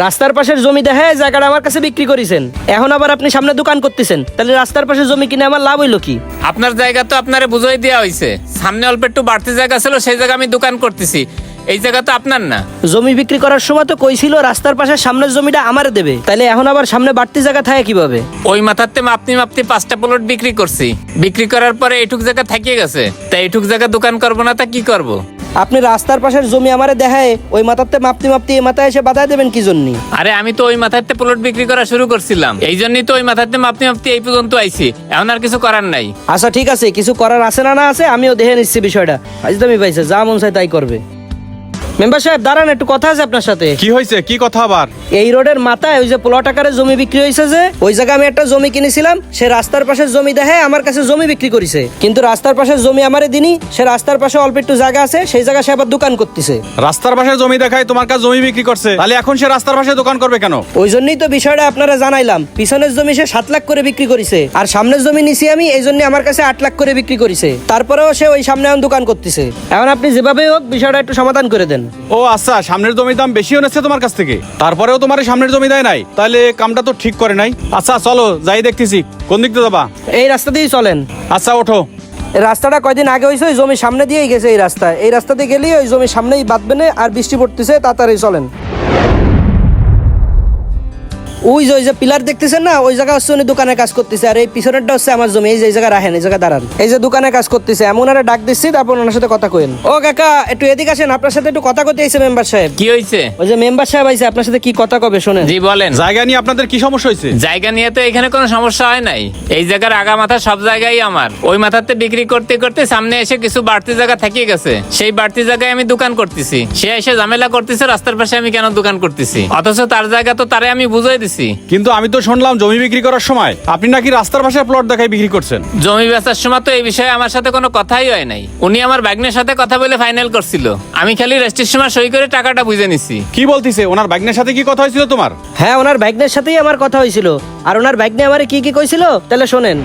রাস্তার পাশের জমি দেখে জায়গাটা আমার কাছে বিক্রি করেছেন। এখন আবার আপনি সামনে দোকান করতেছেন। তাহলে রাস্তার পাশের জমি কিনে আমার লাভ হইল কি? আপনার জায়গা তো আপনারে বুঝাই দেওয়া হয়েছে সামনে অল্প একটু বাড়তি জায়গা ছিল সেই জায়গা আমি দোকান করতেছি। এই জায়গা তো আপনার না। জমি বিক্রি করার সময় তো কইছিল রাস্তার পাশের সামনের জমিটা আমার দেবে। তাহলে এখন আবার সামনে বাড়তি জায়গা থাকে কীভাবে? ওই মাথাতে মাপনি মাপতি পাঁচটা প্লট বিক্রি করছি। বিক্রি করার পরে এইটুক জায়গা থাকিয়ে গেছে। তাই এইটুক জায়গা দোকান করব না তা কি করব। আপনি রাস্তার পাশের জমি আমারে দেখায় ওই মাথাতে মাপতে মাপতে এই মাথায় এসে বাধা দেবেন কি জন্য? আরে আমি তো ওই মাথাতে প্লট বিক্রি করা শুরু করছিলাম। এই জন্যই তো ওই মাথাতে মাপতে মাপতে এই পর্যন্ত আইছি। এখন আর কিছু করার নাই। আচ্ছা ঠিক আছে কিছু করার আছে না না আছে আমিও দেখে নিচ্ছি বিষয়টা। আজ তুমি পাইছে যা মন চাই তাই করবে। মেম্বার সাহেব দাঁড়ান একটু কথা আছে আপনার সাথে। কি হয়েছে? কি কথা আবার? এই রোডের মাথায় ওই যে প্লট আকারে জমি বিক্রি হয়েছে যে ওই জায়গায় আমি একটা জমি কিনেছিলাম সে রাস্তার পাশের জমি দেখে আমার কাছে জমি বিক্রি করেছে। কিন্তু রাস্তার পাশের জমি আমারে দিনই সে রাস্তার পাশে অল্প একটু জায়গা আছে সেই জায়গায় সে আবার দোকান করতেছে। রাস্তার পাশে জমি দেখায় তোমার কাছে জমি বিক্রি করছে তাহলে এখন সে রাস্তার পাশে দোকান করবে কেন? ওই জন্যই তো বিষয়টা আপনারা জানাইলাম পিছনের জমি সে সাত লাখ করে বিক্রি করেছে আর সামনের জমি নিছি আমি এই জন্য আমার কাছে আট লাখ করে বিক্রি করেছে। তারপরেও সে ওই সামনে এখন দোকান করতেছে। এখন আপনি যেভাবে হোক বিষয়টা একটু সমাধান করে দেন। ও আচ্ছা সামনের জমির দাম বেশি এনেছে তোমার কাছ থেকে? তারপরেও তোমার সামনের জমি দেয় নাই? তাহলে কামটা তো ঠিক করে নাই। আচ্ছা চলো যাই দেখতেছি। কোন দিক দিয়ে যাবা? এই রাস্তা দিয়েই চলেন। আচ্ছা ওঠো। রাস্তাটা কয়দিন আগে হয়েছে ওই জমির সামনে দিয়েই গেছে এই রাস্তা। এই রাস্তা দিয়ে গেলেই ওই জমির সামনেই বাঁধবে না আর বৃষ্টি পড়তেছে তাড়াতাড়ি চলেন। ওই যে ওই যে পিলার দেখতেছেন না? ওই জায়গা হচ্ছে উনি দোকানে কাজ করতেছে। আর এই পিছনেরটা হচ্ছে আমার জমি। এই যে এই জায়গা রাখেন এই জায়গা দাঁড়ান। এই যে দোকানে কাজ করতেছে। এমন আরে ডাক দিচ্ছি তারপর ওনার সাথে কথা কইন। ও কাকা একটু এদিকে আসেন। আপনার সাথে একটু কথা কইতে আইছে মেম্বার সাহেব। কি হয়েছে ওই যে মেম্বার সাহেব আইছে আপনার সাথে কি কথা কবে শোনেন? জি বলেন। জায়গা নিয়ে আপনাদের কি সমস্যা হয়েছে জায়গা নিয়ে তো এখানে কোনো সমস্যা হয় নাই। এই জায়গার আগা মাথা সব জায়গায় আমার। ওই মাথাতে বিক্রি করতে করতে সামনে এসে কিছু বাড়তি জায়গা থাকিয়ে গেছে। সেই বাড়তি জায়গায় আমি দোকান করতেছি। সে এসে ঝামেলা করতেছে রাস্তার পাশে আমি কেন দোকান করতেছি? অথচ তার জায়গা তো তারে আমি বুঝাই দিছি। কিন্তু আমি তো শুনলাম জমি বিক্রি করার সময় আপনি নাকি রাস্তার পাশে প্লট দেখাই বিক্রি করছেন। জমি বেচার সময় তো এই বিষয়ে আমার সাথে কোনো কথাই হয় নাই। উনি আমার ব্যাগনের সাথে কথা বলে ফাইনাল করছিল। আমি খালি রেজিস্ট্রেশন সই করে টাকাটা বুঝে নিছি। কি বলতিছে? ওনার বাইকনের সাথে কি কথা হয়েছিল তোমার? হ্যাঁ ওনার বাইকনের সাথেই আমার কথা হয়েছিল। আর ওনার বাইকনে আমারে কি কি কইছিল তাহলে শোনেন।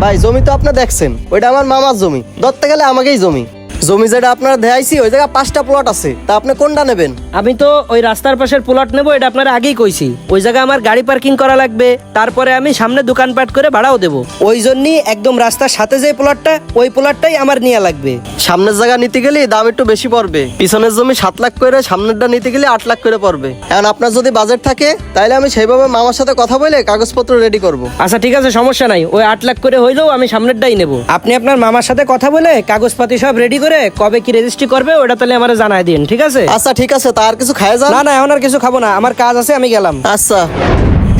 ভাই জমি তো আপনি দেখছেন। ওইটা আমার মামার জমি। ধরতে গেলে আমাকেই জমি। জমি যেটা আপনারা দেখাইছি ওই জায়গায় পাঁচটা প্লট আছে। তা আপনি কোনটা নেবেন? আমি তো ওই রাস্তার পাশের প্লট নেব এটা আপনার আগেই কইছি। ওই জায়গায় আমার গাড়ি পার্কিং করা লাগবে তারপরে আমি সামনে দোকানপাট করে ভাড়াও দেবো। ওই জন্যই একদম রাস্তার সাথে যে প্লটটা ওই প্লটটাই আমার নেওয়া লাগবে। সামনের জায়গা নিতে গেলে দাম একটু বেশি পড়বে। পিছনের জমি সাত লাখ করে সামনেরটা নিতে গেলে আট লাখ করে পড়বে। এখন আপনার যদি বাজেট থাকে তাহলে আমি সেইভাবে মামার সাথে কথা বলে কাগজপত্র রেডি করব। আচ্ছা ঠিক আছে সমস্যা নাই। ওই আট লাখ করে হইলেও আমি সামনেরটাই নেব। আপনি আপনার মামার সাথে কথা বলে কাগজপাতি সব রেডি করে কবে কি রেজিস্ট্রি করবে ওটা তাহলে আমার জানাই দিন ঠিক আছে? আচ্ছা ঠিক আছে তার কিছু খায় যান? না না এখন আর কিছু খাব না আমার কাজ আছে আমি গেলাম। আচ্ছা।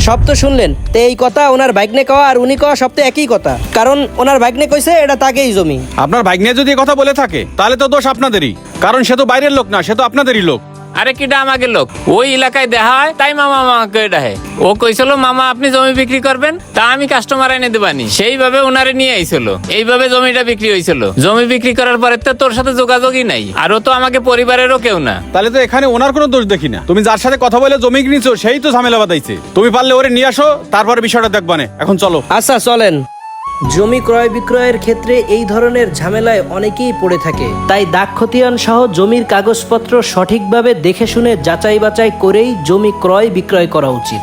সব তো শুনলেন তো এই কথা ওনার ভাগ্নে কওয়া আর উনি কওয়া সব তো একই কথা কারণ ওনার ভাগ্নে কইছে এটা তাকেই জমি। আপনার ভাগ্নে নিয়ে যদি এ কথা বলে থাকে তাহলে তো দোষ আপনাদেরই কারণ সে তো বাইরের লোক না সে তো আপনাদেরই লোক। আরে কিটা আমাকে লোক? ওই এলাকায় দেখা হয় তাই মামা মামাকে ডাহে ও কইছিল মামা আপনি জমি বিক্রি করবেন? তা আমি কাস্টমার এনে দেবানি। সেইভাবে ওনারে নিয়ে আইছিল এইভাবে জমিটা বিক্রি হয়েছিল জমি বিক্রি করার পরে তো তোর সাথে যোগাযোগই নাই আর ও তো আমাকে পরিবারেরও কেউ না। তাহলে তো এখানে ওনার কোনো দোষ দেখি না। তুমি যার সাথে কথা বলে জমি কিনেছো সেই তো ঝামেলা বাতাইছে তুমি পারলে ওরে নিয়ে আসো তারপরে বিষয়টা দেখবানে। এখন চলো। আচ্ছা চলেন। জমি ক্রয় বিক্রয়ের ক্ষেত্রে এই ধরনের ঝামেলায় অনেকেই পড়ে থাকে। তাই দাক্ষতিয়ান সহ জমির কাগজপত্র সঠিকভাবে দেখে শুনে যাচাই বাছাই করেই জমি ক্রয় বিক্রয় করা উচিত।